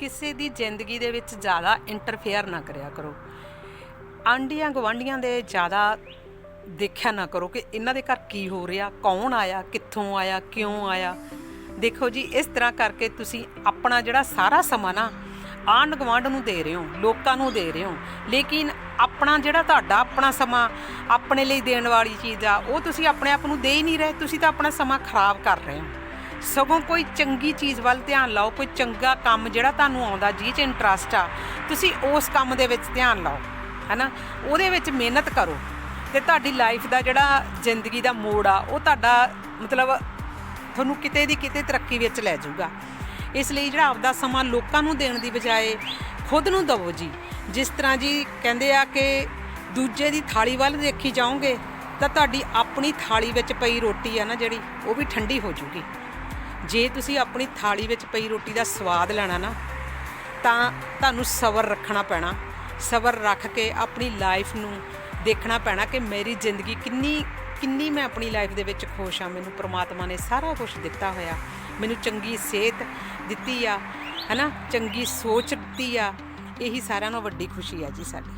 ਕਿਸੇ ਦੀ ਜ਼ਿੰਦਗੀ ਦੇ ਵਿੱਚ ਜ਼ਿਆਦਾ ਇੰਟਰਫੇਅਰ ਨਾ ਕਰਿਆ ਕਰੋ। ਆਂਡੀਆਂ ਗਵਾਂਡੀਆਂ ਦੇ ਜ਼ਿਆਦਾ ਦੇਖਿਆ ਨਾ ਕਰੋ ਕਿ ਇਹਨਾਂ ਦੇ ਘਰ ਕੀ ਹੋ ਰਿਹਾ, ਕੌਣ ਆਇਆ, ਕਿੱਥੋਂ ਆਇਆ, ਕਿਉਂ ਆਇਆ। ਦੇਖੋ ਜੀ, ਇਸ ਤਰ੍ਹਾਂ ਕਰਕੇ ਤੁਸੀਂ ਆਪਣਾ ਜਿਹੜਾ ਸਾਰਾ ਸਮਾਂ ਨਾ ਆਂਢ ਗੁਆਂਢ ਨੂੰ ਦੇ ਰਹੇ ਹੋ, ਲੋਕਾਂ ਨੂੰ ਦੇ ਰਹੇ ਹੋ। ਲੇਕਿਨ ਆਪਣਾ ਜਿਹੜਾ ਤੁਹਾਡਾ ਆਪਣਾ ਸਮਾਂ, ਆਪਣੇ ਲਈ ਦੇਣ ਵਾਲੀ ਚੀਜ਼ ਆ, ਉਹ ਤੁਸੀਂ ਆਪਣੇ ਆਪ ਨੂੰ ਦੇ ਹੀ ਨਹੀਂ ਰਹੇ, ਤੁਸੀਂ ਤਾਂ ਆਪਣਾ ਸਮਾਂ ਖਰਾਬ ਕਰ ਰਹੇ ਹੋ। ਸਗੋਂ ਕੋਈ ਚੰਗੀ ਚੀਜ਼ ਵੱਲ ਧਿਆਨ ਲਾਓ, ਕੋਈ ਚੰਗਾ ਕੰਮ ਜਿਹੜਾ ਤੁਹਾਨੂੰ ਆਉਂਦਾ ਜੀ ਚ ਇੰਟਰਸਟ ਆ, ਤੁਸੀਂ ਉਸ ਕੰਮ ਦੇ ਵਿੱਚ ਧਿਆਨ ਲਾਓ, ਹੈਨਾ? ਉਹਦੇ ਵਿੱਚ ਮਿਹਨਤ ਕਰੋ। ਤੇ ਤੁਹਾਡੀ ਲਾਈਫ ਦਾ ਜਿਹੜਾ ਜ਼ਿੰਦਗੀ ਦਾ ਮੋੜ ਆ, ਉਹ ਤੁਹਾਡਾ ਮਤਲਬ ਤੁਹਾਨੂੰ ਕਿਤੇ ਦੀ ਕਿਤੇ ਤਰੱਕੀ ਵਿੱਚ ਲੈ ਜਾਊਗਾ। ਇਸ ਲਈ ਜਿਹੜਾ ਆਪਦਾ ਸਮਾਂ ਲੋਕਾਂ ਨੂੰ ਦੇਣ ਦੀ ਬਜਾਏ ਖੁਦ ਨੂੰ ਦਿਵੋ ਜੀ। ਜਿਸ ਤਰ੍ਹਾਂ ਜੀ ਕਹਿੰਦੇ ਆ ਕਿ ਦੂਜੇ ਦੀ ਥਾਲੀ ਵੱਲ ਦੇਖੀ ਜਾਓਗੇ, ਤਾਂ ਤੁਹਾਡੀ ਆਪਣੀ ਥਾਲੀ ਵਿੱਚ ਪਈ ਰੋਟੀ ਆ ਨਾ ਜਿਹੜੀ, ਉਹ ਵੀ ਠੰਡੀ ਹੋ ਜੂਗੀ। ਜੇ ਤੁਸੀਂ ਆਪਣੀ ਥਾਲੀ ਵਿੱਚ ਪਈ ਰੋਟੀ ਦਾ ਸਵਾਦ ਲੈਣਾ ਨਾ, ਤਾਂ ਤੁਹਾਨੂੰ ਸਬਰ ਰੱਖਣਾ ਪੈਣਾ। ਸਬਰ ਰੱਖ ਕੇ ਆਪਣੀ ਲਾਈਫ ਨੂੰ ਦੇਖਣਾ ਪੈਣਾ ਕਿ ਮੇਰੀ ਜ਼ਿੰਦਗੀ ਕਿੰਨੀ ਕਿੰਨੀ ਮੈਂ ਆਪਣੀ ਲਾਈਫ ਦੇ ਵਿੱਚ ਖੁਸ਼ ਆ ਮੈਨੂੰ ਪ੍ਰਮਾਤਮਾ ਨੇ ਸਾਰਾ ਕੁਝ ਦਿੱਤਾ ਹੋਇਆ। ਮੈਨੂੰ ਚੰਗੀ ਸਿਹਤ ਦਿੱਤੀ ਆ, ਹੈਨਾ? ਚੰਗੀ ਸੋਚ ਦਿੱਤੀ ਆ। ਇਹੀ ਸਾਰਿਆਂ ਨਾਲੋਂ ਵੱਡੀ ਖੁਸ਼ੀ ਆ ਜੀ ਸਾਡੀ।